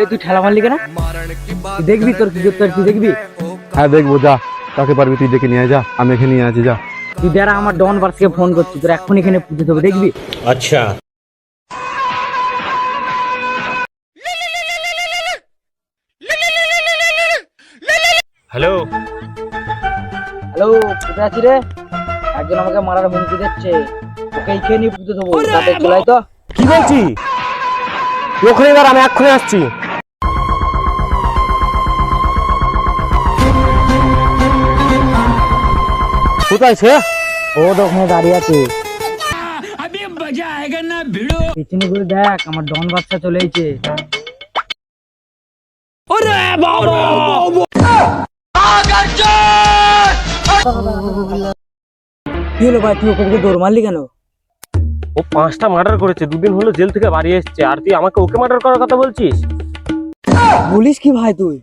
এই তুই ঠেলা মারলি কেন? দেখবি তোর কি করতে তুই দেখবি? হ্যাঁ দেখব যা। তাকে পারবি তুই দেখে নিয়ে যা। আমি এখানে নিয়ে আছি যা। তুই আমার ডন বার্সকে ফোন করছি। তোর এখন এখানে পুজো দেবো দেখবি? আচ্ছা। হ্যালো? হ্যালো কোথায় আছি রে? একজন আমাকে মারার হুমকি দিচ্ছে। ওকে খেয়ে নিয়ে পুজো দেবো তাতে চলাই তো। কি বলছি? ওখানে এবার আমি এক্ষুনি আসছি। কোথায় সে ও তো ওখানে দাঁড়িয়ে আছে। পিছনে ঘুরে দেখ আমার ডন বাচ্চা চলে এসেছে। কি হলো ভাই তুই ওকে দিকে দৌড় মারলি কেন? ও পাঁচটা মার্ডার করেছে দুদিন হলো জেল থেকে বাড়ি এসেছে। আর তুই আমাকে ওকে মার্ডার করার কথা বলছিস? বলিস কি ভাই তুই?